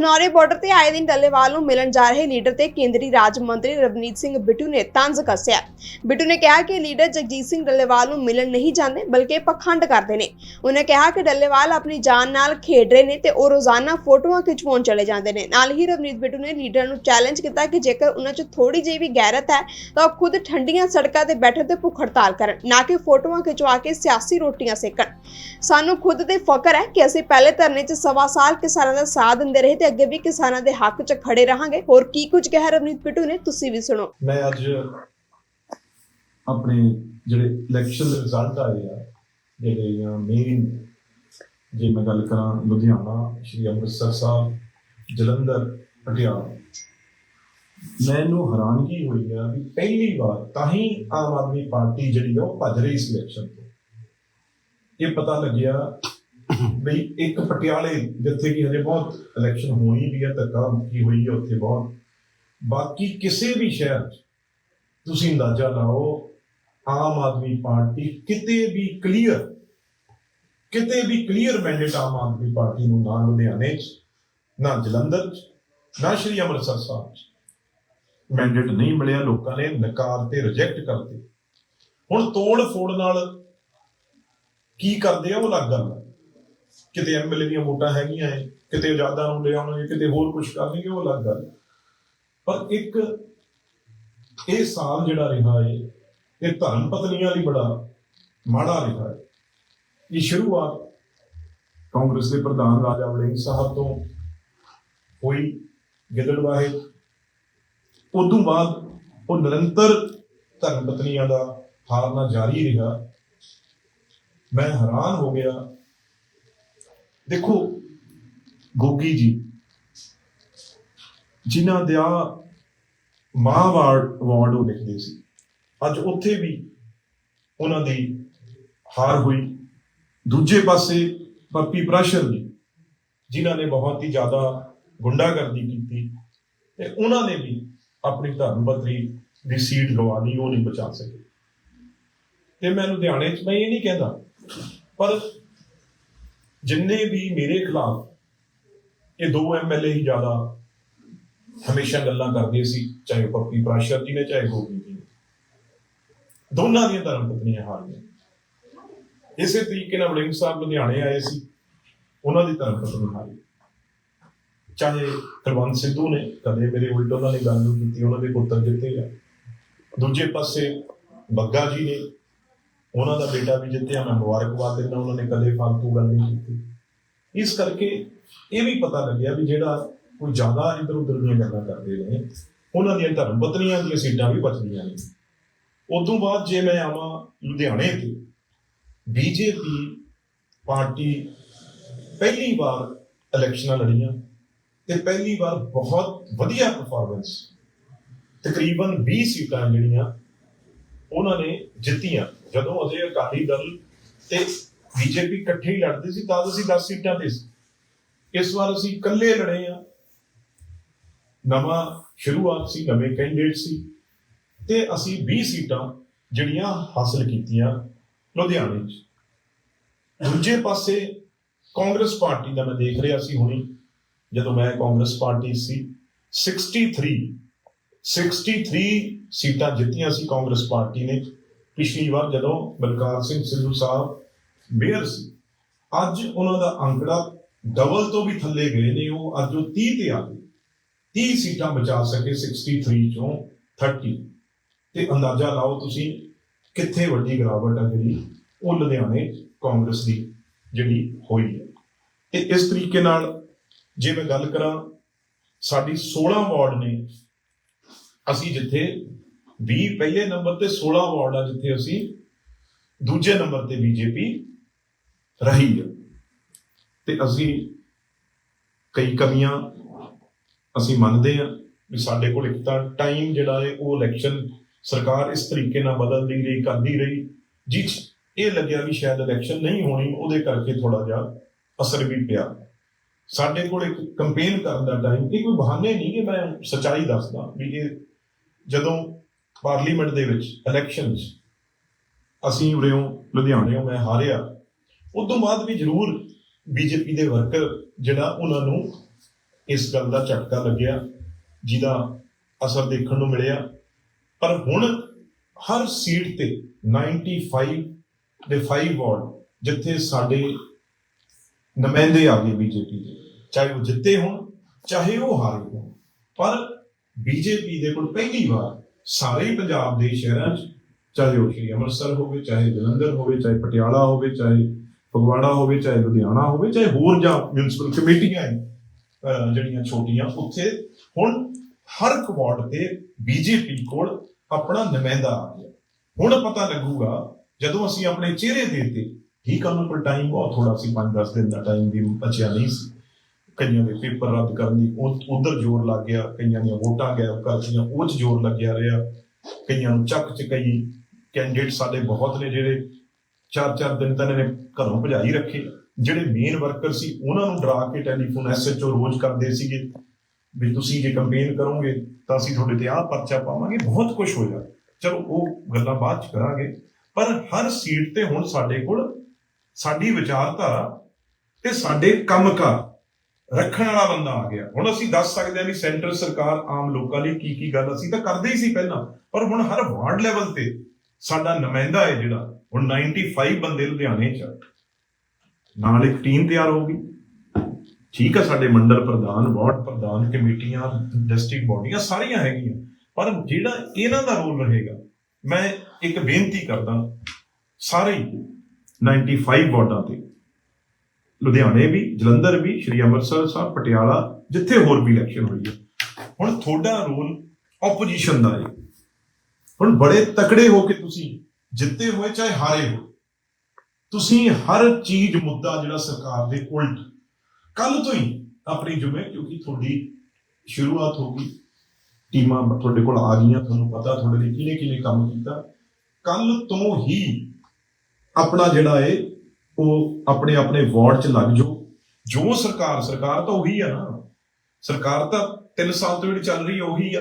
Khanauri border ਤੇ ਆਏ ਦਿਨ ਡੱਲੇਵਾਲ ਨੂੰ ਮਿਲਣ ਜਾ ਰਹੇ ਲੀਡਰ ਤੇ ਕੇਂਦਰੀ ਰਾਜ ਮੰਤਰੀ ਰਵਨੀਤ ਸਿੰਘ ਬਿੱਟੂ ਨੇ ਤੰਜ਼ ਕੱਸਿਆ। ਬਿੱਟੂ ਨੇ ਕਿਹਾ ਕਿ ਲੀਡਰ ਜਗਜੀਤ ਸਿੰਘ ਡੱਲੇਵਾਲ ਨੂੰ ਮਿਲਣ ਨਹੀਂ ਜਾਂਦੇ, ਬਲਕਿ ਪਖੰਡ ਕਰਦੇ ਨੇ। ਉਹਨੇ ਕਿਹਾ ਕਿ ਡੱਲੇਵਾਲ ਆਪਣੀ ਜਾਨ ਨਾਲ ਖੇਡ ਰਹੇ ਨੇ ਤੇ ਉਹ ਰੋਜ਼ਾਨਾ ਫੋਟੋਆਂ ਖਿਚਵਾਉਣ ਚਲੇ ਜਾਂਦੇ ਨੇ। ਨਾਲ ਹੀ ਰਵਨੀਤ ਬਿੱਟੂ ਨੇ ਲੀਡਰ ਨੂੰ ਚੈਲੰਜ ਕੀਤਾ ਕਿ ਜੇਕਰ ਉਹਨਾਂ 'ਚ ਥੋੜੀ ਜਿਹੀ ਵੀ ਗੈਰਤ ਹੈ, ਤਾਂ ਉਹ ਖੁਦ ਠੰਡੀਆਂ ਸੜਕਾਂ ਤੇ ਬੈਠੇ ਤੇ ਭੁੱਖ ਹੜਤਾਲ ਕਰਨ, ਨਾ ਕਿ ਫੋਟੋਆਂ ਖਿਚਵਾ ਕੇ ਸਿਆਸੀ ਰੋਟੀਆਂ ਸੇਕਣ। ਸਾਨੂੰ ਖੁਦ ਤੇ ਫ਼ਕਰ ਹੈ ਕਿ ਅਸੀਂ ਪਹਿਲੇ ਧਰਨੇ 'ਚ ਸਵਾ ਸਾਲ ਕਿਸਾਨਾਂ ਦਾ ਸਾਥ ਦਿੰਦੇ ਰਹੇ ਤੇ ਅੱਗੇ ਵੀ ਕਿਸਾਨਾਂ ਦੇ ਹੱਕ 'ਚ ਖੜੇ ਰਹਾਂਗੇ। ਹੋਰ ਕੀ ਕੁਝ ਕਿਹਾ ਰਵਨੀਤ ਬਿੱਟੂ ਨੇ? ਤੁਸੀਂ ਵੀ ਸੁਣੋ। ਮੈਂ ਅੱਜ ਆਪਣੇ ਜਿਹੜੇ ਇਲੈਕਸ਼ਨ ਦੇ ਰਿਜ਼ਲਟ ਆਏ ਆ, ਜਿਹੜੇ ਮੇਨ ਜੇ ਮੈਂ ਗੱਲ ਕਰਾਂ ਲੁਧਿਆਣਾ, ਸ਼੍ਰੀ ਅੰਮ੍ਰਿਤਸਰ ਸਾਹਿਬ, ਜਲੰਧਰ, ਪਟਿਆਲਾ, ਮੈਨੂੰ ਹੈਰਾਨਗੀ ਹੋਈ ਆ ਵੀ ਪਹਿਲੀ ਵਾਰ ਤਾਂ ਹੀ ਆਮ ਆਦਮੀ ਪਾਰਟੀ ਜਿਹੜੀ ਆ ਉਹ ਭੱਜ ਰਹੀ ਸੀ ਇਲੈਕਸ਼ਨ ਤੋਂ। ਇਹ ਪਤਾ ਲੱਗਿਆ ਬਈ ਇੱਕ ਪਟਿਆਲੇ ਜਿੱਥੇ ਕਿ ਹਜੇ ਬਹੁਤ ਇਲੈਕਸ਼ਨ ਹੋਣੀ ਵੀ ਹੈ ਧੱਕਾ ਮੁੱਕੀ ਹੋਈ ਹੈ ਉੱਥੇ ਬਹੁਤ। ਬਾਕੀ ਕਿਸੇ ਵੀ ਸ਼ਹਿਰ 'ਚ ਤੁਸੀਂ ਅੰਦਾਜ਼ਾ ਲਾਓ, ਆਮ ਆਦਮੀ ਪਾਰਟੀ ਕਿਤੇ ਵੀ ਕਲੀਅਰ ਕਿਤੇ ਵੀ clear mandate Aam Aadmi party ਨੂੰ ਨਾ ਲੁਧਿਆਣੇ 'ਚ, ਨਾ ਜਲੰਧਰ 'ਚ, ਨਾ ਸ਼੍ਰੀ ਅੰਮ੍ਰਿਤਸਰ ਸਾਹਿਬ 'ਚ। ਮੈਂਡੇਟ ਨਹੀਂ ਮਿਲਿਆ, ਲੋਕਾਂ ਨੇ ਨਕਾਰ ਤੇ ਰਿਜੈਕਟ ਕਰਤੇ। ਹੁਣ ਤੋੜ ਫੋੜ ਨਾਲ ਕੀ ਕਰਦੇ ਆ, ਉਹ ਅਲੱਗ ਗੱਲ ਹੈ ਕਿਤੇ ਐਮਐਲਏ ਦੀਆਂ ਵੋਟਾਂ ਹੈਗੀਆਂ ਐ ਕਿਤੇ ਆਜ਼ਾਦਾਂ ਨੂੰ ਲੈ ਆਉਣਗੇ, ਕਿਤੇ ਹੋਰ ਕੁਝ ਕਰਨਗੇ, ਉਹ ਅਲੱਗ ਗੱਲ। ਪਰ ਇੱਕ ਇਹ ਸਾਲ ਜਿਹੜਾ ਰਿਹਾ ਏ, ਇਹ ਧਰਮ ਪਤਨੀਆਂ ਲਈ ਬੜਾ ਮਾੜਾ ਰਿਹਾ ਹੈ ਇਹ ਸ਼ੁਰੂਆਤ ਕਾਂਗਰਸ ਦੇ ਪ੍ਰਧਾਨ ਰਾਜਾ ਵੜਿੰਗ ਸਾਹਿਬ ਤੋਂ ਹੋਈ, ਗਿੱਦੜਵਾਹੇ। ਉਦੋਂ ਬਾਅਦ ਉਹ ਨਿਰੰਤਰ ਧਰਮ ਪਤਨੀਆਂ ਦਾ ਹਾਰਨਾ ਜਾਰੀ ਰਿਹਾ। ਮੈਂ ਹੈਰਾਨ ਹੋ ਗਿਆ ਦੇਖੋ, ਗੋਗੀ ਜੀ, ਜਿਨ੍ਹਾਂ ਦਾ ਮਾਹਵਾਰਡ ਅਵਾਰਡ ਉਹ ਲਿਖਦੇ ਸੀ। ਅੱਜ ਉੱਥੇ ਵੀ ਉਹਨਾਂ ਦੀ ਹਾਰ ਹੋਈ। ਦੂਜੇ ਪਾਸੇ ਪੱਪੀ ਪ੍ਰਾਸ਼ਰ ਜੀ ਜਿਨ੍ਹਾਂ ਨੇ ਬਹੁਤ ਹੀ ਜ਼ਿਆਦਾ ਗੁੰਡਾਗਰਦੀ ਕੀਤੀ ਤੇ ਉਹਨਾਂ ਨੇ ਵੀ ਆਪਣੀ ਧਰਮ ਪਤਨੀ ਦੀ ਸੀਟ ਗਵਾ ਲਈ, ਉਹ ਨਹੀਂ ਬਚਾ ਸਕੇ। ਤੇ ਮੈਂ ਲੁਧਿਆਣੇ 'ਚ ਮੈਂ ਇਹ ਨਹੀਂ ਕਹਿੰਦਾ, ਪਰ ਜਿੰਨੇ ਵੀ ਮੇਰੇ ਖਿਲਾਫ ਇਹ ਦੋ ਐਮਐਲਏ ਹੀ ਜ਼ਿਆਦਾ ਹਮੇਸ਼ਾ ਗੱਲਾਂ ਕਰਦੇ ਸੀ, ਚਾਹੇ ਉਹ ਪੱਪੀ ਪ੍ਰਾਸ਼ਰ ਜੀ ਨੇ, ਚਾਹੇ ਗੋਗੀ ਜੀ ਨੇ। ਦੋਨਾਂ ਦੀਆਂ ਧਰਮ ਪਤਨੀਆਂ ਹਾਰੀਆਂ ਇਸੇ ਤਰੀਕੇ ਨਾਲ ਵੜਿੰਗ ਸਾਹਿਬ ਲੁਧਿਆਣੇ ਆਏ ਸੀ, ਉਹਨਾਂ ਦੀ ਧਰਮ ਪਤਨੀ ਹਾਰੀ ਚਾਹੇ ਕੁਲਵੰਤ ਸਿੱਧੂ ਨੇ ਕਦੇ ਮੇਰੇ ਉਲਟ ਉਹਨਾਂ ਨੇ ਗੱਲ ਨਹੀਂ ਕੀਤੀ, ਉਹਨਾਂ ਦੇ ਪੁੱਤਰ ਜਿੱਤੇ ਆ। ਦੂਜੇ ਪਾਸੇ ਬੱਗਾ ਜੀ ਨੇ ਉਹਨਾਂ ਦਾ ਬੇਟਾ ਵੀ ਜਿੱਤਿਆ ਮੈਂ ਮੁਬਾਰਕਬਾਦ ਦਿੰਦਾ ਉਹਨਾਂ ਨੇ ਕਦੇ ਫालतू ਗੱਲ ਨਹੀਂ ਕੀਤੀ। ਇਸ ਕਰਕੇ ਇਹ ਵੀ ਪਤਾ ਲੱਗਿਆ ਵੀ ਜਿਹੜਾ ਕੋਈ ਜ਼ਿਆਦਾ ਇੱਧਰ ਉੱਧਰ ਦੀਆਂ ਗੱਲਾਂ ਕਰਦੇ ਨੇ, ਉਹਨਾਂ ਦੀਆਂ ਧਰਮ ਪਤਨੀਆਂ ਦੀਆਂ ਸੀਟਾਂ ਵੀ ਬਚਦੀਆਂ ਨੇ। ਉਦੋਂ ਬਾਅਦ ਜੇ ਮੈਂ ਆਵਾਂ ਲੁਧਿਆਣੇ ਤੇ, ਬੀਜੇਪੀ ਪਾਰਟੀ ਪਹਿਲੀ ਵਾਰ ਇਲੈਕਸ਼ਨਾਂ ਲੜੀਆਂ ਤੇ ਪਹਿਲੀ ਵਾਰ ਬਹੁਤ ਵਧੀਆ ਪਰਫਾਰਮੈਂਸ ਤਕਰੀਬਨ 20 ਸੀਟਾਂ ਜਿਹੜੀਆਂ ਉਹਨਾਂ ਨੇ ਜਿੱਤੀਆਂ। ਜਦੋਂ ਅਜੇ ਅਕਾਲੀ ਦਲ ਤੇ ਬੀਜੇਪੀ ਇਕੱਠੇ ਹੀ ਲੜਦੇ ਸੀ ਤਾਂ ਅਸੀਂ 10 ਸੀਟਾਂ ਤੇ ਸੀ। ਇਸ ਵਾਰ ਅਸੀਂ ਇਕੱਲੇ ਲੜੇ ਆ ਨਵਾਂ ਸ਼ੁਰੂਆਤ ਸੀ, ਨਵੇਂ ਕੈਂਡੀਡੇਟ ਸੀ। ਤੇ ਅਸੀਂ 20 ਸੀਟਾਂ ਜਿਹੜੀਆਂ ਹਾਸਲ ਕੀਤੀਆਂ ਲੁਧਿਆਣੇ 'ਚ। ਦੂਜੇ ਪਾਸੇ ਕਾਂਗਰਸ ਪਾਰਟੀ ਦਾ ਮੈਂ ਦੇਖ ਰਿਹਾ ਸੀ ਹੁਣੀ, ਜਦੋਂ ਮੈਂ ਕਾਂਗਰਸ ਪਾਰਟੀ ਸੀ 63 63 ਸੀਟਾਂ ਜਿੱਤੀਆਂ ਸੀ ਕਾਂਗਰਸ ਪਾਰਟੀ ਨੇ। ਪਿਛਲੀ ਵਾਰ ਜਦੋਂ ਬਲਕਾਰ ਸਿੰਘ ਸਿੱਧੂ ਸਾਹਿਬ ਮੇਅਰ ਸੀ, ਅੱਜ ਉਹਨਾਂ ਦਾ ਅੰਕੜਾ ਡਬਲ ਤੋਂ ਵੀ ਥੱਲੇ ਗਏ ਨੇ, ਉਹ ਅੱਜ ਉਹ 30 ਤੇ ਆ ਗਏ। 30 ਸੀਟਾਂ ਬਚਾ ਸਕੇ 63 ਚੋਂ 30 ਤੇ ਅੰਦਾਜ਼ਾ ਲਾਓ ਤੁਸੀਂ ਕਿੱਥੇ ਵੱਡੀ ਗਿਰਾਵਟ ਆ ਜਿਹੜੀ ਉਹ ਲੁਧਿਆਣੇ ਕਾਂਗਰਸ ਦੀ ਜਿਹੜੀ ਹੋਈ ਹੈ। ਤੇ ਇਸ ਤਰੀਕੇ ਨਾਲ ਜੇ ਮੈਂ ਗੱਲ ਕਰਾਂ, ਸਾਡੀ 16 ਵਾਰਡ ਨੇ, ਅਸੀਂ ਜਿੱਥੇ 20 ਪਹਿਲੇ ਨੰਬਰ ਤੇ 16 ਵਾਰਡ ਆ ਜਿੱਥੇ ਅਸੀਂ, ਦੂਜੇ ਨੰਬਰ ਤੇ ਬੀਜੇਪੀ ਰਹੀ ਹੈ ਤੇ ਅਸੀਂ ਕਈ ਕਮੀਆਂ ਅਸੀਂ ਮੰਨਦੇ ਹਾਂ ਵੀ ਸਾਡੇ ਕੋਲ ਇੱਕ ਤਾਂ ਟਾਈਮ ਜਿਹੜਾ ਹੈ, ਉਹ ਇਲੈਕਸ਼ਨ ਸਰਕਾਰ ਇਸ ਤਰੀਕੇ ਨਾਲ ਬਦਲਦੀ ਰਹੀ, ਕਰਦੀ ਰਹੀ। ਜਿਹ 'ਚ ਇਹ ਲੱਗਿਆ ਵੀ ਸ਼ਾਇਦ ਇਲੈਕਸ਼ਨ ਨਹੀਂ ਹੋਣੀ, ਉਹਦੇ ਕਰਕੇ ਥੋੜਾ ਜਿਹਾ ਅਸਰ ਵੀ ਪਿਆ। ਸਾਡੇ ਕੋਲ ਇੱਕ ਕੰਪੇਨ ਕਰਨ ਦਾ ਟਾਈਮ ਇਹ ਕੋਈ ਬਹਾਨੇ ਨਹੀਂ ਕਿ ਮੈਂ ਸੱਚਾਈ ਦੱਸਦਾ ਵੀ ਇਹ ਜਦੋਂ ਪਾਰਲੀਮੈਂਟ ਦੇ ਵਿੱਚ ਇਲੈਕਸ਼ਨਸ ਅਸੀਂ ਉਰਿਓਂ ਲੁਧਿਆਣਿਓਂ ਮੈਂ ਹਾਰਿਆ। ਉਦੋਂ ਬਾਅਦ ਵੀ ਜ਼ਰੂਰ ਬੀਜੇਪੀ ਦੇ ਵਰਕਰ ਜਿਹੜਾ ਉਹਨਾਂ ਨੂੰ ਇਸ ਗੱਲ ਦਾ ਝਟਕਾ ਲੱਗਿਆ, ਜਿਹਦਾ ਅਸਰ ਦੇਖਣ ਨੂੰ ਮਿਲਿਆ। ਪਰ ਹੁਣ ਹਰ ਸੀਟ ਤੇ 95 ਦੇ 5 ਵਾਰਡ ਜਿੱਥੇ ਸਾਡੇ ਨੁਮਾਇੰਦੇ ਆ ਗਏ ਬੀਜੇਪੀ ਦੇ, ਚਾਹੇ ਉਹ ਜਿੱਤੇ ਹੋਣ, ਚਾਹੇ ਉਹ ਹਾਰੇ ਹੋਣ। ਪਰ ਬੀਜੇਪੀ ਦੇ ਕੋਲ ਪਹਿਲੀ ਵਾਰ ਸਾਰੇ ਹੀ ਪੰਜਾਬ ਦੇ ਸ਼ਹਿਰਾਂ 'ਚ ਚਾਹੇ ਉਹ ਸ਼੍ਰੀ ਅੰਮ੍ਰਿਤਸਰ ਹੋਵੇ ਚਾਹੇ ਜਲੰਧਰ ਹੋਵੇ ਚਾਹੇ ਪਟਿਆਲਾ ਹੋਵੇ ਚਾਹੇ ਫਗਵਾੜਾ ਹੋਵੇ ਚਾਹੇ ਲੁਧਿਆਣਾ ਹੋਵੇ ਚਾਹੇ ਹੋਰ ਜਾਂ ਮਿਊਨਿਸਪਲ ਕਮੇਟੀਆਂ ਹੈ, ਜਿਹੜੀਆਂ ਛੋਟੀਆਂ ਉੱਥੇ ਹੁਣ ਹਰ ਕੁਆਰਡ ਤੇ ਬੀਜੇਪੀ ਕੋਲ ਆਪਣਾ ਨੁਮਾਇੰਦਾ ਆ ਗਿਆ। ਹੁਣ ਪਤਾ ਲੱਗੂਗਾ ਜਦੋਂ ਅਸੀਂ ਆਪਣੇ ਚਿਹਰੇ ਦੇ ਤੇ ਠੀਕ ਆ ਉਹਨਾਂ ਕੋਲ ਟਾਈਮ ਬਹੁਤ ਥੋੜਾ ਸੀ 5-10 ਦਿਨ ਦਾ ਟਾਈਮ ਵੀ ਬਚਿਆ ਨਹੀਂ ਸੀ। ਕਈਆਂ ਦੇ ਪੇਪਰ ਰੱਦ ਕਰਨ ਦੀ ਉਧਰ ਜ਼ੋਰ ਲੱਗ ਗਿਆ, ਕਈਆਂ ਦੀਆਂ ਵੋਟਾਂ ਗਾਇਬ ਕਰਦੀਆਂ ਉਹ 'ਚ ਜ਼ੋਰ ਲੱਗਿਆ ਰਿਹਾ। ਕਈਆਂ ਨੂੰ ਚੱਕ ਚ ਕਈ ਕੈਂਡੀਡੇਟ ਸਾਡੇ ਬਹੁਤ ਨੇ ਜਿਹੜੇ ਚਾਰ ਚਾਰ ਦਿਨ ਤਾਂ ਇਹਨਾਂ ਨੇ ਘਰੋਂ ਭਜਾਈ ਰੱਖੇ। ਜਿਹੜੇ ਮੇਨ ਵਰਕਰ ਸੀ, ਉਹਨਾਂ ਨੂੰ ਡਰਾ ਕੇ ਟੈਲੀਫੋਨ ਐਸਐਚਓ ਰੋਜ਼ ਕਰਦੇ ਸੀਗੇ ਵੀ ਤੁਸੀਂ ਜੇ ਕੰਪੇਨ ਕਰੋਗੇ ਤਾਂ ਅਸੀਂ ਤੁਹਾਡੇ ਤੇ ਆਹ ਪਰਚਾ ਪਾਵਾਂਗੇ, ਬਹੁਤ ਕੁਝ ਹੋਇਆ। ਚਲੋ, ਉਹ ਗੱਲਾਂ ਬਾਅਦ ਚ ਕਰਾਂਗੇ। ਪਰ ਹਰ ਸੀਟ ਤੇ ਹੁਣ ਸਾਡੇ ਕੋਲ ਸਾਡੀ ਵਿਚਾਰਧਾਰਾ ਤੇ ਸਾਡੇ ਕੰਮਕਾਰ ਰੱਖਣ ਵਾਲਾ ਬੰਦਾ ਆ ਗਿਆ। ਹੁਣ ਅਸੀਂ ਦੱਸ ਸਕਦੇ ਹਾਂ ਵੀ ਸੈਂਟਰ ਸਰਕਾਰ ਆਮ ਲੋਕਾਂ ਲਈ ਕੀ ਕੀ ਗੱਲ, ਅਸੀਂ ਤਾਂ ਕਰਦੇ ਹੀ ਸੀ ਪਹਿਲਾਂ, ਪਰ ਹੁਣ ਹਰ ਵਾਰਡ ਲੈਵਲ ਤੇ ਸਾਡਾ ਨੁਮਾਇੰਦਾ ਹੈ ਜਿਹੜਾ, ਹੁਣ 95 ਬੰਦੇ ਲੁਧਿਆਣੇ ਚ ਨਾਲ ਇੱਕ ਟੀਮ ਤਿਆਰ ਹੋ ਗਈ। ਠੀਕ ਆ, ਸਾਡੇ ਮੰਡਲ ਪ੍ਰਧਾਨ, ਵਾਰਡ ਪ੍ਰਧਾਨ, ਕਮੇਟੀਆਂ ਡਿਸਟ੍ਰਿਕਟ ਬਾਡੀਆਂ ਸਾਰੀਆਂ ਹੈਗੀਆਂ। ਪਰ ਜਿਹੜਾ ਇਹਨਾਂ ਦਾ ਰੋਲ ਰਹੇਗਾ, ਮੈਂ ਇੱਕ ਬੇਨਤੀ ਕਰਦਾ, ਸਾਰੇ ਹੀ 95 ਵਾਰਡਾਂ ਤੇ ਲੁਧਿਆਣੇ ਵੀ, ਜਲੰਧਰ ਵੀ, ਸ਼੍ਰੀ ਅੰਮ੍ਰਿਤਸਰ ਸਾਹਿਬ, ਪਟਿਆਲਾ, ਜਿੱਥੇ ਹੋਰ ਵੀ ਇਲੈਕਸ਼ਨ ਹੋਈ ਹੈ। ਹੁਣ ਤੁਹਾਡਾ ਰੋਲ ਆਪੋਜੀਸ਼ਨ ਦਾ ਹੈ। ਹੁਣ ਬੜੇ ਤਕੜੇ ਹੋ ਕੇ ਤੁਸੀਂ ਜਿੱਤੇ ਹੋਏ, ਚਾਹੇ ਹਾਰੇ ਹੋ ਤੁਸੀਂ ਹਰ ਚੀਜ਼ ਮੁੱਦਾ ਜਿਹੜਾ ਸਰਕਾਰ ਦੇ ਉਲਟ। ਕੱਲ ਤੋਂ ਹੀ ਆਪਣੀ ਜੁਮੇ ਕਿਉਂਕਿ ਤੁਹਾਡੀ ਸ਼ੁਰੂਆਤ ਹੋ ਗਈ। ਟੀਮਾਂ ਤੁਹਾਡੇ ਕੋਲ ਆ ਗਈਆਂ, ਤੁਹਾਨੂੰ ਪਤਾ ਤੁਹਾਡੇ ਲਈ ਕਿਹਨੇ ਕਿਹਨੇ ਕੰਮ ਕੀਤਾ। ਕੱਲ ਤੋਂ ਹੀ ਆਪਣਾ ਜਿਹੜਾ ਹੈ, ਉਹ ਆਪਣੇ ਆਪਣੇ ਵਾਰਡ 'ਚ ਲੱਗ ਜਾਓ। ਜੋ ਸਰਕਾਰ ਸਰਕਾਰ ਤਾਂ ਉਹੀ ਆ ਨਾ। ਸਰਕਾਰ ਤਾਂ 3 ਸਾਲ ਤੋਂ ਜਿਹੜੀ ਚੱਲ ਰਹੀ ਹੈ ਉਹੀ ਆ।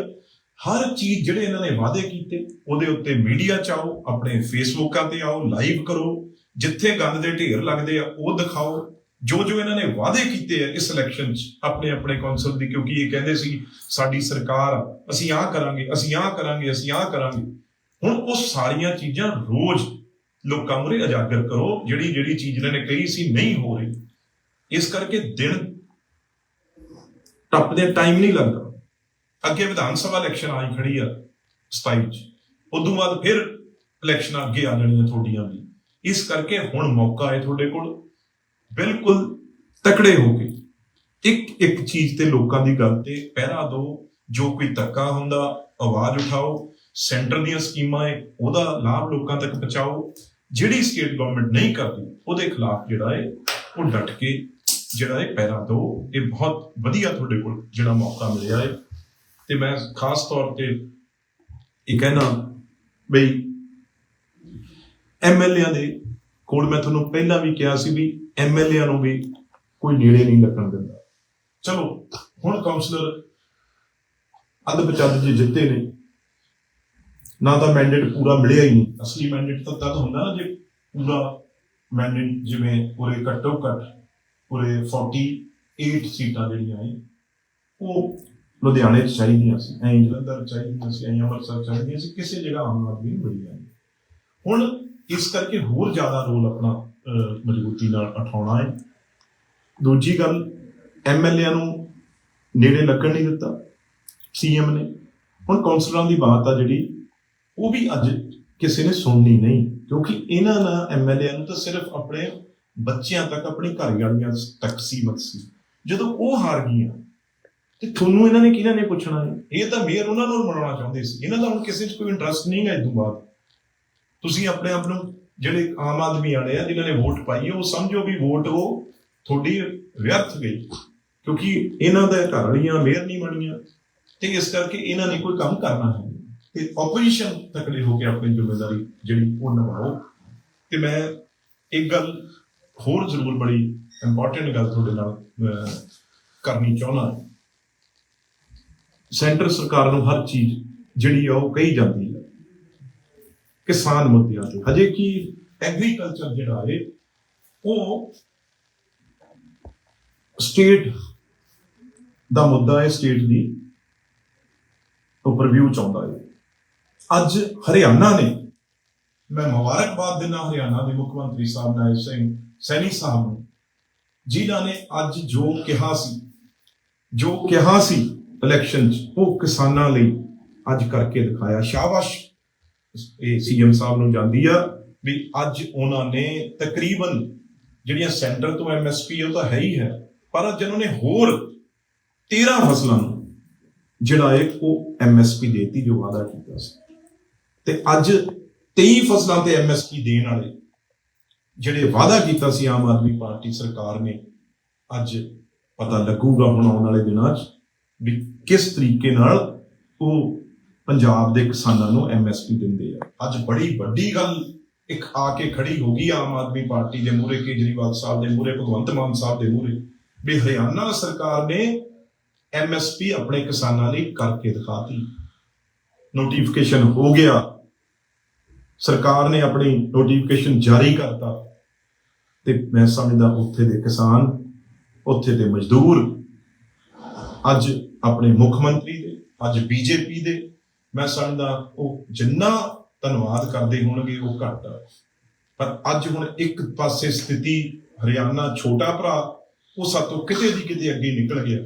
ਹਰ ਚੀਜ਼ ਜਿਹੜੇ ਇਹਨਾਂ ਨੇ ਵਾਅਦੇ ਕੀਤੇ ਉਹਦੇ ਉੱਤੇ ਮੀਡੀਆ 'ਚ ਆਓ ਆਪਣੇ ਫੇਸਬੁੱਕਾਂ ਤੇ ਆਓ ਲਾਈਵ ਕਰੋ। ਜਿੱਥੇ ਗੰਦ ਦੇ ਢੇਰ ਲੱਗਦੇ ਆ ਉਹ ਦਿਖਾਓ। ਜੋ ਜੋ ਇਹਨਾਂ ਨੇ ਵਾਅਦੇ ਕੀਤੇ ਆ ਇਸ ਇਲੈਕਸ਼ਨ 'ਚ ਆਪਣੇ ਆਪਣੇ ਕੌਂਸਲ ਦੀ ਕਿਉਂਕਿ ਇਹ ਕਹਿੰਦੇ ਸੀ ਸਾਡੀ ਸਰਕਾਰ ਆ, ਅਸੀਂ ਆਹ ਕਰਾਂਗੇ ਅਸੀਂ ਆਹ ਕਰਾਂਗੇ ਅਸੀਂ ਆਹ ਕਰਾਂਗੇ। ਹੁਣ ਉਹ ਸਾਰੀਆਂ ਚੀਜ਼ਾਂ ਰੋਜ਼ ਲੋਕਾਂ ਮੁਰੇ ਉਜਾਗਰ ਕਰੋ, ਜਿਹੜੀ ਜਿਹੜੀ ਚੀਜ਼ ਇਹਨਾਂ ਨੇ ਕਹੀ ਸੀ ਨਹੀਂ ਹੋ ਰਹੀ, ਇਸ ਕਰਕੇ ਦਿਨ ਟੱਪਦੇ ਟਾਈਮ ਨਹੀਂ ਲੱਗਦਾ। ਅੱਗੇ ਵਿਧਾਨ ਸਭਾ ਇਲੈਕਸ਼ਨ ਆਈ ਖੜੀ ਆ 27 ਚ ਉਦੋਂ ਬਾਅਦ ਫਿਰ ਇਲੈਕਸ਼ਨਾਂ ਅੱਗੇ ਆ ਜਾਣੀਆਂ ਤੁਹਾਡੀਆਂ ਵੀ। ਇਸ ਕਰਕੇ ਹੁਣ ਮੌਕਾ ਹੈ ਤੁਹਾਡੇ ਕੋਲ। ਬਿਲਕੁਲ ਤਕੜੇ ਹੋ ਕੇ। ਇੱਕ ਇੱਕ ਚੀਜ਼ ਤੇ ਲੋਕਾਂ ਦੀ ਗੱਲ ਤੇ ਪਹਿਰਾ ਦਿਓ। ਜੋ ਕੋਈ ਧੱਕਾ ਹੁੰਦਾ, ਆਵਾਜ਼ ਉਠਾਓ। ਸੈਂਟਰ ਦੀਆਂ ਸਕੀਮਾਂ ਹੈ, ਉਹਦਾ ਲਾਭ ਲੋਕਾਂ ਤੱਕ ਪਹੁੰਚਾਓ। ਜਿਹੜੀ ਸਟੇਟ ਗਵਰਨਮੈਂਟ ਨਹੀਂ ਕਰਦੀ, ਉਹਦੇ ਖਿਲਾਫ ਜਿਹੜਾ ਹੈ, ਉਹ ਡਟ ਕੇ ਜਿਹੜਾ ਹੈ ਪਹਿਰਾ ਦਿਓ ਇਹ ਬਹੁਤ ਵਧੀਆ ਤੁਹਾਡੇ ਕੋਲ ਜਿਹੜਾ ਮੌਕਾ ਮਿਲਿਆ ਹੈ। ਤੇ ਮੈਂ ਖਾਸ ਤੌਰ ਤੇ ਇਹ ਕਹਿਣਾ ਬਈ ਐਮਐਲਏਆਂ ਦੇ ਕੋਲ ਮੈਂ ਤੁਹਾਨੂੰ ਪਹਿਲਾਂ ਵੀ ਕਿਹਾ ਸੀ ਵੀ ਐਮਐਲਏਆਂ ਨੂੰ ਵੀ ਕੋਈ ਨੇੜੇ ਨਹੀਂ ਲੱਗਣ ਦਿੰਦਾ। ਚਲੋ, ਹੁਣ ਕਾਉਂਸਲਰ ਅੱਧ ਬਚੱਦ ਜੇ ਜਿੱਤੇ ਨੇ ਨਾ ਤਾਂ ਮੈਂਡੇਟ ਪੂਰਾ ਮਿਲਿਆ ਹੀ ਨਹੀਂ। ਅਸਲੀ ਮੈਂਡੇਟ ਤਾਂ ਤਦ ਹੁੰਦਾ ਨਾ ਜੇ ਪੂਰਾ ਮੈਂਡੇਟ ਜਿਵੇਂ ਪੂਰੇ ਘੱਟੋ ਘੱਟ ਪੂਰੇ 48 ਸੀਟਾਂ ਜਿਹੜੀਆਂ ਹੈ ਉਹ ਲੁਧਿਆਣੇ 'ਚ ਚਾਹੀਦੀਆਂ ਸੀ ਐਂ ਜਲੰਧਰ ਚਾਹੀਦੀਆਂ ਸੀ ਐਂ ਅੰਮ੍ਰਿਤਸਰ ਚਾਹੀਦੀਆਂ ਸੀ ਕਿਸੇ ਜਗ੍ਹਾ ਆਮ ਆਦਮੀ ਨੂੰ ਮਿਲੀਆਂ ਨਹੀਂ। ਹੁਣ ਇਸ ਕਰਕੇ ਹੋਰ ਜ਼ਿਆਦਾ ਰੋਲ ਆਪਣਾ ਮਜ਼ਬੂਤੀ ਨਾਲ ਉਠਾਉਣਾ ਹੈ। ਦੂਜੀ ਗੱਲ ਐਮਐਲਏਆਂ ਨੂੰ ਨੇੜੇ ਲੱਗਣ ਨਹੀਂ ਦਿੱਤਾ ਸੀਐਮ ਨੇ। ਹੁਣ ਕਾਉਂਸਲਰਾਂ ਦੀ ਬਾਤ ਆ ਜਿਹੜੀ ਉਹ ਵੀ ਅੱਜ ਕਿਸੇ ਨੇ ਸੁਣਨੀ ਨਹੀਂ, ਕਿਉਂਕਿ ਇਹਨਾਂ ਦਾ ਐਮਐਲਏ ਨੂੰ ਤਾਂ ਸਿਰਫ ਆਪਣੇ ਬੱਚਿਆਂ ਤੱਕ, ਆਪਣੀ ਘਰ ਵਾਲੀਆਂ ਤੱਕ ਸੀਮਤ ਸੀ। ਜਦੋਂ ਉਹ ਹਾਰ ਗਈਆਂ, ਤੇ ਤੁਹਾਨੂੰ ਇਹਨਾਂ ਨੇ ਕਿਹਨਾਂ ਨੇ ਪੁੱਛਣਾ ਹੈ? ਇਹ ਤਾਂ ਮੇਅਰ ਉਹਨਾਂ ਨੂੰ ਬਣਾਉਣਾ ਚਾਹੁੰਦੇ ਸੀ। ਇਹਨਾਂ ਦਾ ਹੁਣ ਕਿਸੇ 'ਚ ਕੋਈ ਇੰਟਰਸਟ ਨਹੀਂ ਹੈ ਇਸ ਬਾਅਦ। ਤੁਸੀਂ ਆਪਣੇ ਆਪ ਨੂੰ ਜਿਹੜੇ ਆਮ ਆਦਮੀ ਵਾਲੇ ਆ, ਜਿਨ੍ਹਾਂ ਨੇ ਵੋਟ ਪਾਈ ਉਹ ਸਮਝੋ ਵੀ ਵੋਟ ਉਹ ਤੁਹਾਡੀ ਵਿਅਰਥ ਗਈ। ਕਿਉਂਕਿ ਇਹਨਾਂ ਦਾ ਘਰ ਵਾਲੀਆਂ ਮੇਅਰ ਨਹੀਂ ਬਣੀਆਂ, ਤੇ ਇਸ ਕਰਕੇ ਇਹਨਾਂ ਨੇ ਕੋਈ ਕੰਮ ਕਰਨਾ ਹੈ। ਤੇ ਆਪੋਜੀਸ਼ਨ ਤਕੜੇ ਹੋ ਕੇ ਆਪਣੀ ਜ਼ਿੰਮੇਵਾਰੀ ਜਿਹੜੀ ਉਹ ਨਿਭਾਓ। ਤੇ ਮੈਂ ਇੱਕ ਗੱਲ ਹੋਰ ਜ਼ਰੂਰ ਬੜੀ ਇੰਪੋਰਟੈਂਟ ਗੱਲ ਤੁਹਾਡੇ ਨਾਲ ਕਰਨੀ ਚਾਹੁੰਦਾ। ਸੈਂਟਰ ਸਰਕਾਰ ਨੂੰ ਹਰ ਚੀਜ਼ ਜਿਹੜੀ ਆ ਉਹ ਕਹੀ ਜਾਂਦੀ ਹੈ। ਕਿਸਾਨ ਮੁੱਦਿਆਂ ਤੇ। ਹਜੇ ਕਿ ਐਗਰੀਕਲਚਰ ਜਿਹੜਾ ਹੈ, ਉਹ ਸਟੇਟ ਦਾ ਮੁੱਦਾ ਹੈ ਸਟੇਟ ਦੀ ਉੱਪਰ ਵਿਊ ਚਾਹੁੰਦਾ ਹੈ। ਅੱਜ ਹਰਿਆਣਾ ਨੇ, ਮੈਂ ਮੁਬਾਰਕਬਾਦ ਦਿੰਦਾ ਹਰਿਆਣਾ ਦੇ ਮੁੱਖ ਮੰਤਰੀ ਸਾਹਿਬ ਨਾਇਬ ਸਿੰਘ ਸੈਣੀ ਸਾਹਿਬ ਨੂੰ, ਜਿਨ੍ਹਾਂ ਨੇ ਅੱਜ ਜੋ ਕਿਹਾ ਸੀ, ਜੋ ਕਿਹਾ ਸੀ ਇਲੈਕਸ਼ਨ 'ਚ, ਉਹ ਕਿਸਾਨਾਂ ਲਈ ਅੱਜ ਕਰਕੇ ਦਿਖਾਇਆ। ਸ਼ਾਬਾਸ਼! ਇਹ ਸੀਐਮ ਸਾਹਿਬ ਨੂੰ ਜਾਂਦੀ ਆ ਵੀ ਅੱਜ ਉਹਨਾਂ ਨੇ ਤਕਰੀਬਨ ਜਿਹੜੀਆਂ ਸੈਂਟਰ ਤੋਂ ਐਮਐਸਪੀ ਉਹ ਤਾਂ ਹੈ ਹੀ ਹੈ, ਪਰ ਅੱਜ ਉਹਨਾਂ ਨੇ ਹੋਰ 13 ਫਸਲਾਂ ਨੂੰ, ਜਿਹੜਾ ਹੈ ਉਹ ਐਮਐਸਪੀ ਦੇਤੀ, ਜੋ ਵਾਅਦਾ ਕੀਤਾ ਸੀ। ਤੇ ਅੱਜ 23 ਫਸਲਾਂ ਤੇ ਐਮਐਸਪੀ ਦੇਣ ਵਾਲੇ ਜਿਹੜੇ ਵਾਅਦਾ ਕੀਤਾ ਸੀ ਆਮ ਆਦਮੀ ਪਾਰਟੀ ਸਰਕਾਰ ਨੇ, ਅੱਜ ਪਤਾ ਲੱਗੂਗਾ ਹੁਣ ਆਉਣ ਵਾਲੇ ਦਿਨਾਂ 'ਚ ਵੀ ਕਿਸ ਤਰੀਕੇ ਨਾਲ ਉਹ ਪੰਜਾਬ ਦੇ ਕਿਸਾਨਾਂ ਨੂੰ ਐਮਐਸਪੀ ਦਿੰਦੇ ਆ। ਅੱਜ ਬੜੀ ਵੱਡੀ ਗੱਲ ਇੱਕ ਆ ਕੇ ਖੜੀ ਹੋ ਗਈ ਆਮ ਆਦਮੀ ਪਾਰਟੀ ਦੇ ਮੂਹਰੇ, ਕੇਜਰੀਵਾਲ ਸਾਹਿਬ ਦੇ ਮੂਹਰੇ, ਭਗਵੰਤ ਮਾਨ ਸਾਹਿਬ ਦੇ ਮੂਹਰੇ, ਵੀ ਹਰਿਆਣਾ ਸਰਕਾਰ ਨੇ ਐਮਐਸਪੀ ਆਪਣੇ ਕਿਸਾਨਾਂ ਲਈ ਕਰਕੇ ਦਿਖਾਤੀ ਨੋਟੀਫਿਕੇਸ਼ਨ ਹੋ ਗਿਆ ਸਰਕਾਰ ਨੇ ਆਪਣੀ ਨੋਟੀਫਿਕੇਸ਼ਨ ਜਾਰੀ ਕਰਤਾ ਤੇ ਮੈਂ ਸਮਝਦਾ ਉੱਥੇ ਦੇ ਕਿਸਾਨ, ਉੱਥੇ ਦੇ ਮਜ਼ਦੂਰ, ਅੱਜ ਆਪਣੇ ਮੁੱਖ ਮੰਤਰੀ ਦੇ, ਅੱਜ ਬੀਜੇਪੀ ਦੇ, ਮੈਂ ਸਮਝਦਾ ਉਹ ਜਿੰਨਾ ਧੰਨਵਾਦ ਕਰਦੇ ਹੋਣਗੇ ਉਹ ਘੱਟ ਆ। ਪਰ ਅੱਜ ਹੁਣ ਇੱਕ ਪਾਸੇ ਸਥਿਤੀ ਹਰਿਆਣਾ ਛੋਟਾ ਭਰਾ, ਉਹ ਸਾਤੋਂ ਕਿਤੇ ਦੀ ਕਿਤੇ ਅੱਗੇ ਨਿਕਲ ਗਿਆ।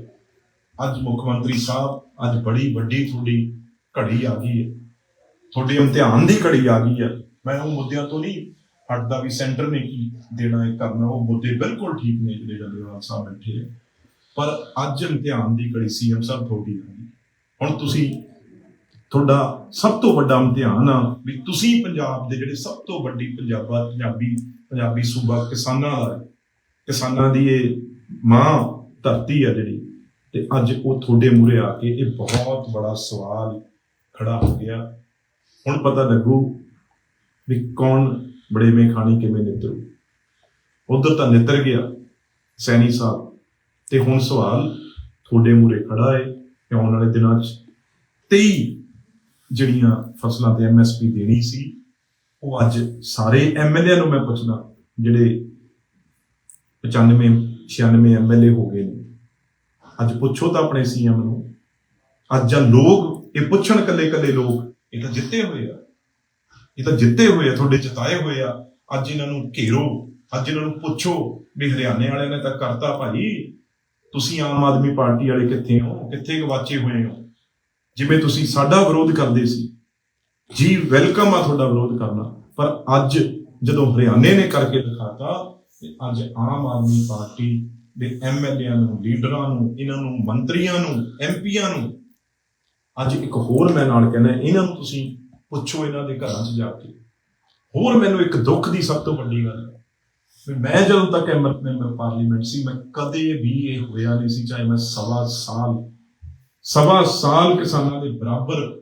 ਅੱਜ ਮੁੱਖ ਮੰਤਰੀ ਸਾਹਿਬ, ਅੱਜ ਬੜੀ ਵੱਡੀ ਤੁਹਾਡੀ ਘੜੀ ਆ ਗਈ ਹੈ। ਤੁਹਾਡੇ ਇਮਤਿਹਾਨ ਦੀ ਘੜੀ ਆ ਗਈ ਹੈ ਮੈਂ ਉਹ ਮੁੱਦਿਆਂ ਤੋਂ ਨਹੀਂ ਹਟਦਾ ਵੀ ਸੈਂਟਰ ਨੇ ਕੀ ਦੇਣਾ ਹੈ, ਕਰਨਾ, ਉਹ ਮੁੱਦੇ ਬਿਲਕੁਲ ਠੀਕ ਨੇ ਜਿਹੜੇ ਜੰਦੇਵਾਲ ਸਾਹਿਬ ਬੈਠੇ ਹੈ ਪਰ ਅੱਜ ਇਮਤਿਹਾਨ ਦੀ ਘੜੀ ਸੀਐਮ ਸਾਹਿਬ ਤੁਹਾਡੀ ਆ ਗਈ। ਹੁਣ ਤੁਸੀਂ, ਤੁਹਾਡਾ ਸਭ ਤੋਂ ਵੱਡਾ ਇਮਤਿਹਾਨ ਆ ਵੀ ਤੁਸੀਂ ਪੰਜਾਬ ਦੇ ਜਿਹੜੇ ਸਭ ਤੋਂ ਵੱਡੀ ਪੰਜਾਬਾ, ਪੰਜਾਬੀ ਪੰਜਾਬੀ ਸੂਬਾ ਕਿਸਾਨਾਂ ਦਾ ਕਿਸਾਨਾਂ ਦੀ ਇਹ ਮਾਂ ਧਰਤੀ ਆ ਜਿਹੜੀ। ਤੇ ਅੱਜ ਉਹ ਤੁਹਾਡੇ ਮੂਹਰੇ ਆ ਕੇ ਇਹ ਬਹੁਤ ਬੜਾ ਸਵਾਲ ਖੜਾ ਹੋ ਗਿਆ। ਹੁਣ ਪਤਾ ਲੱਗੂ ਵੀ ਕੌਣ ਬੜੇਵੇਂ ਖਾਣੀ ਕਿਵੇਂ ਨਿਤਰੂ। ਉਧਰ ਤਾਂ ਨਿਤਰ ਗਿਆ ਸੈਣੀ ਸਾਹਿਬ। ਤੇ ਹੁਣ ਸਵਾਲ, ਤੁਹਾਡੇ ਮੂਹਰੇ ਖੜਾ ਹੈ ਕਿ ਆਉਣ ਵਾਲੇ ਦਿਨਾਂ 'ਚ 23 ਜਿਹੜੀਆਂ ਫਸਲਾਂ ਤੇ ਐਮਐਸਪੀ ਦੇਣੀ ਸੀ, ਉਹ ਅੱਜ ਸਾਰੇ ਐਮਐਲਏ ਨੂੰ ਮੈਂ ਪੁੱਛਦਾ, ਜਿਹੜੇ 95 96 ਐਮਐਲਏ ਹੋ ਗਏ ਨੇ। ਅੱਜ ਪੁੱਛੋ ਤਾਂ ਆਪਣੇ ਸੀਐਮ ਨੂੰ। ਅੱਜ ਜਾਂ ਲੋਕ, ਇਹ ਪੁੱਛਣ ਕੱਲੇ ਕੱਲੇ ਲੋਕ ਇਹ ਤਾਂ ਜਿੱਤੇ ਹੋਏ ਆ। ਇਹ ਤਾਂ ਜਿੱਤੇ ਹੋਏ ਆ, ਤੁਹਾਡੇ ਜਿਤਾਏ ਹੋਏ ਆ। ਅੱਜ ਇਹਨਾਂ ਨੂੰ ਘੇਰੋ, ਅੱਜ ਇਹਨਾਂ ਨੂੰ ਪੁੱਛੋ ਵੀ ਹਰਿਆਣੇ ਵਾਲਿਆਂ ਨੇ ਤਾਂ ਕਰਤਾ ਭਾਈ। ਤੁਸੀਂ ਆਮ ਆਦਮੀ ਪਾਰਟੀ ਵਾਲੇ ਕਿੱਥੇ ਹੋ? ਕਿੱਥੇ ਗਵਾਚੇ ਹੋਏ ਹੋ? ਜਿਵੇਂ ਤੁਸੀਂ ਸਾਡਾ ਵਿਰੋਧ ਕਰਦੇ ਸੀ। ਜੀ ਵੈਲਕਮ ਆ ਤੁਹਾਡਾ ਵਿਰੋਧ ਕਰਨਾ। ਪਰ ਅੱਜ ਜਦੋਂ ਹਰਿਆਣੇ ਨੇ ਕਰਕੇ ਦਿਖਾਤਾ, ਤੇ ਅੱਜ ਆਮ ਆਦਮੀ ਪਾਰਟੀ ਦੇ ਐਮਐਲਏਆਂ ਨੂੰ, ਲੀਡਰਾਂ ਨੂੰ, ਇਹਨਾਂ ਨੂੰ, ਮੰਤਰੀਆਂ ਨੂੰ ਐਮਪੀਆਂ ਨੂੰ ਅੱਜ ਇੱਕ ਹੋਰ ਮੈਂ ਨਾਲ ਕਹਿੰਦਾ, ਇਹਨਾਂ ਨੂੰ ਤੁਸੀਂ ਪੁੱਛੋ ਇਹਨਾਂ ਦੇ ਘਰਾਂ 'ਚ ਜਾ ਕੇ। ਹੋਰ ਮੈਨੂੰ ਇੱਕ ਦੁੱਖ ਦੀ ਸਭ ਤੋਂ ਵੱਡੀ ਗੱਲ ਹੈ ਵੀ ਮੈਂ ਜਦੋਂ ਤੱਕ ਐਮਰ ਮੈਂਬਰ ਪਾਰਲੀਮੈਂਟ ਸੀ, ਮੈਂ ਕਦੇ ਵੀ ਇਹ ਹੋਇਆ ਨਹੀਂ ਸੀ, ਚਾਹੇ ਮੈਂ ਸਵਾ ਸਾਲ ਸਵਾ ਸਾਲ ਕਿਸਾਨਾਂ ਦੇ ਬਰਾਬਰ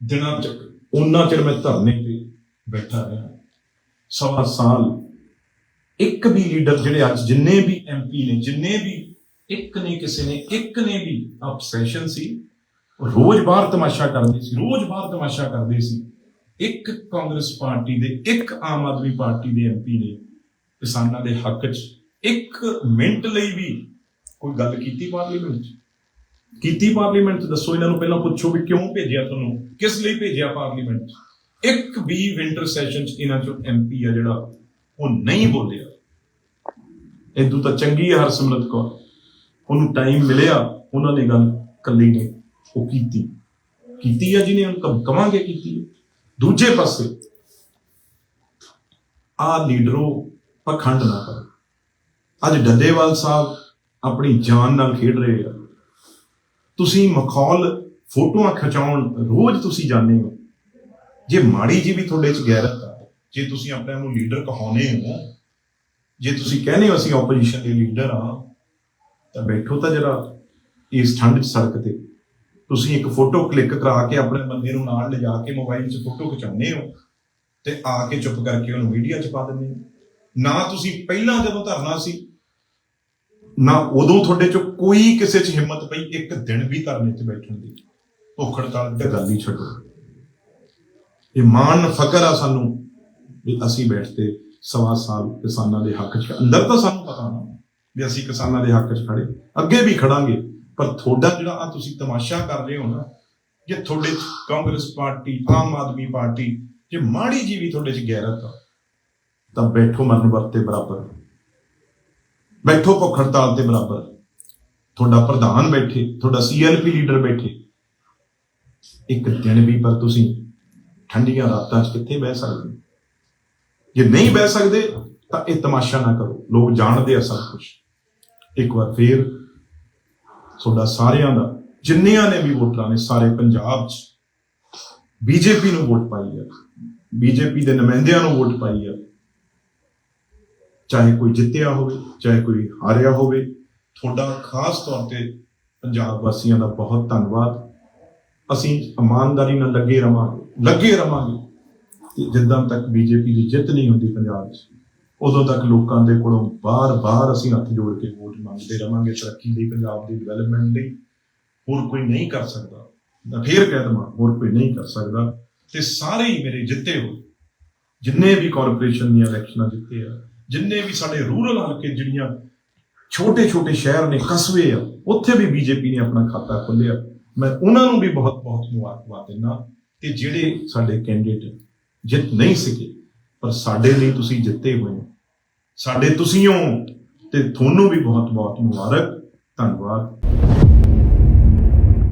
ਦਿਨਾਂ ਚ, ਉਹਨਾਂ ਚਿਰ ਮੈਂ ਧਰਨੇ ਤੇ ਬੈਠਾ ਰਿਹਾ। ਸਵਾ ਸਾਲ ਇੱਕ ਵੀ ਲੀਡਰ ਜਿਹੜੇ ਅੱਜ ਜਿੰਨੇ ਵੀ ਐਮਪੀ ਨੇ, ਜਿੰਨੇ ਵੀ ਇੱਕ ਨੇ ਕਿਸੇ ਨੇ, ਇੱਕ ਨੇ ਵੀ ਅਬਸੈਸ਼ਨ ਸੀ ਰੋਜ਼ ਬਾਹਰ ਤਮਾਸ਼ਾ ਕਰਦੇ ਸੀ, ਰੋਜ਼ ਬਾਹਰ ਤਮਾਸ਼ਾ ਕਰਦੇ ਸੀ। ਇੱਕ ਕਾਂਗਰਸ ਪਾਰਟੀ ਦੇ, ਇੱਕ ਆਮ ਆਦਮੀ ਪਾਰਟੀ ਦੇ ਐਮਪੀ ਨੇ ਕਿਸਾਨਾਂ ਦੇ ਹੱਕ 'ਚ ਇੱਕ ਮਿੰਟ ਲਈ ਵੀ ਕੋਈ ਗੱਲ ਕੀਤੀ ਪਾਰਲੀਮੈਂਟ 'ਚ? ਕੀਤੀ ਪਾਰਲੀਮੈਂਟ 'ਚ? ਦੱਸੋ ਇਹਨਾਂ ਨੂੰ ਪਹਿਲਾਂ ਪੁੱਛੋ ਵੀ ਕਿਉਂ ਭੇਜਿਆ ਤੁਹਾਨੂੰ? ਕਿਸ ਲਈ ਭੇਜਿਆ ਪਾਰਲੀਮੈਂਟ 'ਚ? ਇੱਕ ਵੀ ਵਿੰਟਰ ਸੈਸ਼ਨ 'ਚ ਇਹਨਾਂ 'ਚੋਂ ਐਮਪੀ ਆ ਜਿਹੜਾ, ਉਹ ਨਹੀਂ ਬੋਲਿਆ। ਇਦੋਂ ਤਾਂ ਚੰਗੀ ਹੈ ਹਰਸਿਮਰਤ ਕੌਰ। ਉਹਨੂੰ ਟਾਈਮ ਮਿਲਿਆ, ਉਹਨਾਂ ਨੇ ਗੱਲ ਕੱਲੀ ਨੇ। ਉਹ ਕੀਤੀ। ਕੀਤੀ ਆ ਜਿਹਨੇ, ਉਹਨੂੰ ਕਵਾਂਗੇ ਕੀਤੀ। ਹੈ। ਦੂਜੇ ਪਾਸੇ ਆ ਲੀਡਰੋ ਪਖੰਡ ਨਾ ਕਰੋ। ਅੱਜ ਡੱਲੇਵਾਲ ਸਾਹਿਬ ਆਪਣੀ ਜਾਨ ਨਾਲ ਖੇਡ ਰਹੇ ਆ। ਤੁਸੀਂ ਮਖੌਲ ਫੋਟੋਆਂ ਖਿਚਾਉਣ ਰੋਜ਼ ਤੁਸੀਂ ਜਾਂਦੇ ਹੋ। ਜੇ ਮਾੜੀ ਜੀ ਵੀ ਤੁਹਾਡੇ ਚ ਗੈਰਤ ਆ, ਜੇ ਤੁਸੀਂ ਆਪਣੇ ਨੂੰ ਲੀਡਰ ਕਹਾਉਨੇ ਹੋ, ਜੇ ਤੁਸੀਂ ਕਹਿੰਦੇ ਹੋ ਅਸੀਂ ਆਪੋਜੀਸ਼ਨ ਦੇ ਲੀਡਰ ਆ ਤਾਂ ਬੈਠੋ ਤਾਂ ਜਰਾ ਇਸ ਠੰਡ ਚ ਸੜਕ ਤੇ। ਤੁਸੀਂ ਇੱਕ ਫੋਟੋ ਕਲਿੱਕ ਕਰਾ ਕੇ ਆਪਣੇ ਬੰਦੇ ਨੂੰ ਨਾਲ ਲਿਜਾ ਕੇ ਮੋਬਾਈਲ 'ਚ ਫੋਟੋ ਖਿਚਾਉਂਦੇ ਹੋ ਤੇ ਆ ਕੇ ਚੁੱਪ ਕਰਕੇ ਉਹਨੂੰ ਮੀਡੀਆ 'ਚ ਪਾ ਦਿੰਦੇ ਹੋ। ਨਾ ਤੁਸੀਂ ਪਹਿਲਾਂ ਜਦੋਂ ਧਰਨਾ ਸੀ, ਨਾ ਉਦੋਂ ਤੁਹਾਡੇ 'ਚ ਕੋਈ ਕਿਸੇ 'ਚ ਹਿੰਮਤ ਪਈ ਇੱਕ ਦਿਨ ਵੀ ਧਰਨੇ 'ਚ ਬੈਠਣ ਦੀ। ਭੁੱਖ ਹੜਤਾਲ ਦੀ ਗੱਲ ਹੀ ਛੱਡੋ। ਇਹ ਮਾਣ ਫਕਰ ਆ ਸਾਨੂੰ ਵੀ ਅਸੀਂ ਬੈਠਦੇ ਸਵਾ ਸਾਲ ਕਿਸਾਨਾਂ ਦੇ ਹੱਕ 'ਚ। ਅੰਦਰ ਤਾਂ ਸਾਨੂੰ ਪਤਾ ਨਾ ਵੀ ਅਸੀਂ ਕਿਸਾਨਾਂ ਦੇ ਹੱਕ 'ਚ ਖੜੇ ਅੱਗੇ ਵੀ ਖੜਾਂਗੇ ਪਰ ਤੁਹਾਡਾ ਜਿਹੜਾ ਆ ਤੁਸੀਂ ਤਮਾਸ਼ਾ ਕਰ ਰਹੇ ਹੋ ਨਾ, ਜੇ ਤੁਹਾਡੇ ਕਾਂਗਰਸ ਪਾਰਟੀ, ਆਮ ਆਦਮੀ ਪਾਰਟੀ, ਜੇ ਮਾੜੀ ਜੀ ਵੀ ਤੁਹਾਡੇ 'ਚ ਗੈਰਤ ਆ, ਤਾਂ ਬੈਠੋ ਮਰਨ ਵਰਤੇ ਬਰਾਬਰ। ਬੈਠੋ ਭੁੱਖ ਹੜਤਾਲ ਤੇ ਬਰਾਬਰ। ਤੁਹਾਡਾ ਪ੍ਰਧਾਨ ਬੈਠੇ, ਤੁਹਾਡਾ ਸੀਐਲਪੀ ਲੀਡਰ ਬੈਠੇ। ਇੱਕ ਦਿਨ ਵੀ ਪਰ ਤੁਸੀਂ ਠੰਡੀਆਂ ਰਾਤਾਂ 'ਚ ਕਿੱਥੇ ਬਹਿ ਸਕਦੇ? ਜੇ ਨਹੀਂ ਬਹਿ ਸਕਦੇ, ਤਾਂ ਇਹ ਤਮਾਸ਼ਾ ਨਾ ਕਰੋ। ਲੋਕ ਜਾਣਦੇ ਆ ਸਭ ਕੁਝ ਇੱਕ ਵਾਰ ਫੇਰ ਤੁਹਾਡਾ ਸਾਰਿਆਂ ਦਾ, ਜਿੰਨਿਆਂ ਨੇ ਵੀ ਵੋਟਰਾਂ ਨੇ ਸਾਰੇ ਪੰਜਾਬ 'ਚ। ਬੀਜੇਪੀ ਨੂੰ ਵੋਟ ਪਾਈ ਹੈ ਬੀਜੇਪੀ ਦੇ ਨੁਮਾਇੰਦਿਆਂ ਨੂੰ ਵੋਟ ਪਾਈ ਹੈ ਚਾਹੇ ਕੋਈ ਜਿੱਤਿਆ ਹੋਵੇ, ਚਾਹੇ ਕੋਈ ਹਾਰਿਆ ਹੋਵੇ, ਤੁਹਾਡਾ ਖਾਸ ਤੌਰ ਤੇ ਪੰਜਾਬ ਵਾਸੀਆਂ ਦਾ ਬਹੁਤ ਧੰਨਵਾਦ। ਅਸੀਂ ਇਮਾਨਦਾਰੀ ਨਾਲ ਲੱਗੇ ਰਵਾਂਗੇ ਲੱਗੇ ਰਵਾਂਗੇ ਤੇ ਜਿੱਦਾਂ ਤੱਕ ਬੀਜੇਪੀ ਦੀ ਜਿੱਤ ਨਹੀਂ ਹੁੰਦੀ ਪੰਜਾਬ 'ਚ। ਉਦੋਂ ਤੱਕ ਲੋਕਾਂ ਦੇ ਕੋਲੋਂ ਬਾਰ-ਬਾਰ ਅਸੀਂ ਹੱਥ ਜੋੜ ਕੇ ਵੋਟ ਮੰਗਦੇ ਰਵਾਂਗੇ ਤਰੱਕੀ ਲਈ, ਪੰਜਾਬ ਦੀ ਡਿਵੈਲਪਮੈਂਟ ਲਈ। ਹੋਰ ਕੋਈ ਨਹੀਂ ਕਰ ਸਕਦਾ। ਮੈਂ ਫੇਰ ਕਹਿ ਦਵਾਂ, ਹੋਰ ਕੋਈ ਨਹੀਂ ਕਰ ਸਕਦਾ। ਤੇ ਸਾਰੇ ਹੀ ਮੇਰੇ ਜਿੱਤੇ ਹੋਏ। ਜਿੰਨੇ ਵੀ ਕਾਰਪੋਰੇਸ਼ਨ ਦੀਆਂ ਇਲੈਕਸ਼ਨਾਂ ਜਿੱਤੇ ਆ, ਜਿੰਨੇ ਵੀ ਸਾਡੇ ਰੂਰਲ ਹਲਕੇ ਜਿਹੜੀਆਂ ਛੋਟੇ ਛੋਟੇ ਸ਼ਹਿਰ ਨੇ, ਕਸਬੇ ਆ, ਉੱਥੇ ਵੀ ਬੀਜੇਪੀ ਨੇ ਆਪਣਾ ਖਾਤਾ ਖੋਲ੍ਹਿਆ। ਮੈਂ ਉਹਨਾਂ ਨੂੰ ਵੀ ਬਹੁਤ ਬਹੁਤ ਮੁਬਾਰਕਬਾਦ ਦਿੰਦਾ। ਤੇ ਜਿਹੜੇ ਸਾਡੇ ਕੈਂਡੀਡੇਟ ਜਿੱਤ ਨਹੀਂ ਸਕੇ ਪਰ ਸਾਡੇ ਲਈ ਤੁਸੀਂ ਜਿੱਤੇ ਹੋਏ ਹੋ। ਸਾਡੇ ਤੁਸੀਂ ਹੋ ਤੇ ਤੁਹਾਨੂੰ ਵੀ ਬਹੁਤ ਬਹੁਤ ਮੁਬਾਰਕ। ਧੰਨਵਾਦ।